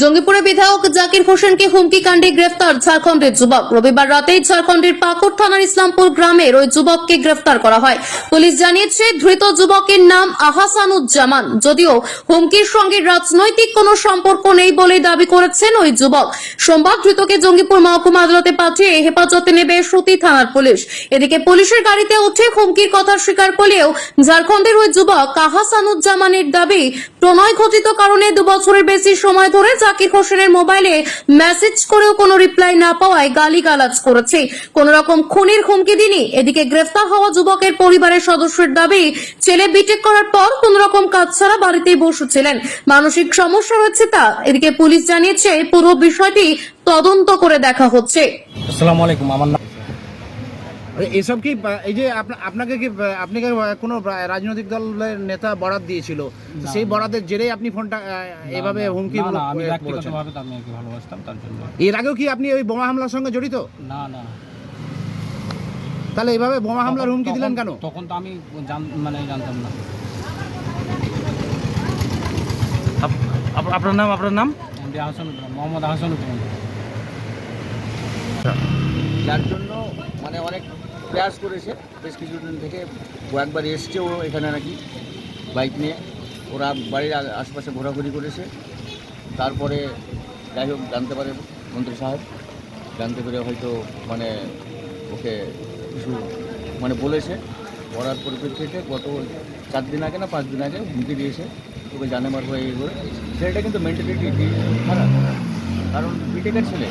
জঙ্গিপুরে বিধায়ক জাকির হোসেনকে হুমকি কাণ্ডে গ্রেফতার ঝাড়খণ্ডের যুবক। রবিবার রাতেই ঝাড়খণ্ডের পাকুড় থানার ইসলামপুর গ্রামের ওই যুবককে গ্রেফতার করা হয়। পুলিশ জানিয়েছে, ধৃত যুবকের নাম আহাসানুজ্জামান। যদিও হুমকির সঙ্গে রাজনৈতিক কোনো সম্পর্ক নেই বলে দাবি করেছেন ওই যুবক। সোমবার ধৃতকে জঙ্গিপুর মহকুমা আদালতে পাঠিয়ে হেফাজতে নেবে সুতি থানার পুলিশ। এদিকে পুলিশের গাড়িতে উঠে হুমকির কথা স্বীকার করলেও ঝাড়খণ্ডের ওই যুবক আহাসানুজ্জামানের দাবি প্রণয় ঘটিত কারণে দু বছরের বেশি সময় ধরে জাকির হোসেনের মোবাইলে মেসেজ করেও কোনো রিপ্লাই না পাওয়ায় গালিগালাজ করেছে। কোন রকম খুনের হুমকি দিনই এদিকে গ্রেফতার হওয়া যুবকের পরিবারের সদস্যের দাবি, ছেলে বিটেক করার পর কোন রকম কাজ ছাড়া বাড়িতেই বসেছিলেন। মানসিক সমস্যা রয়েছে তা এদিকে পুলিশ জানিয়েছে, পুরো বিষয়টি তদন্ত করে দেখা হচ্ছে। আসসালামু আলাইকুম, আমার নাম এসব কি এই যে আপনাকে কি আপনাকে কোনো রাজনৈতিক দলের নেতা বরাদ দিয়েছিল? তো সেই বরাদের জেরেই আপনি ফোনটা এভাবে হুমকি এর আগেও কি আপনি ওই বোমা হামলার সঙ্গে জড়িত? না না। তাহলে এইভাবে বোমা হামলার হুমকি দিলেন কেন? তখন তো আমি জান- মানে জানতাম না। আপনার নাম আপনার নাম? এমডি হাসান মোহাম্মদ হাসানুজ্জামান যার জন্য মানে অনেক প্রয়াস করেছে। বেশ কিছুদিন থেকে কয়েকবার এসছে ও এখানে নাকি বাইক নিয়ে। ওরা বাড়ির আশপাশে ঘোরাঘুরি করেছে। তারপরে যাই হোক, জানতে পারে মন্ত্রী সাহেব। জানতে পেরে হয়তো মানে ওকে কিছু মানে বলেছে। পড়ার পরিপ্রেক্ষিতে গত চার দিন আগে না, পাঁচ দিন আগে হুমকি দিয়েছে। ওকে জানে মার হয়ে এই করে। ছেলেটা কিন্তু মেন্টালিটি খারাপ? কারণ বিটেকের ছেলে।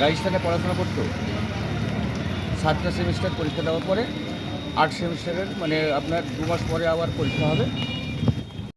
রাজস্থানে পড়াশোনা করতো। সাতটা সেমিস্টার পরীক্ষা দেওয়ার পরে আট সেমিস্টারের মানে আপনার দু মাস পরে আবার পরীক্ষা হবে।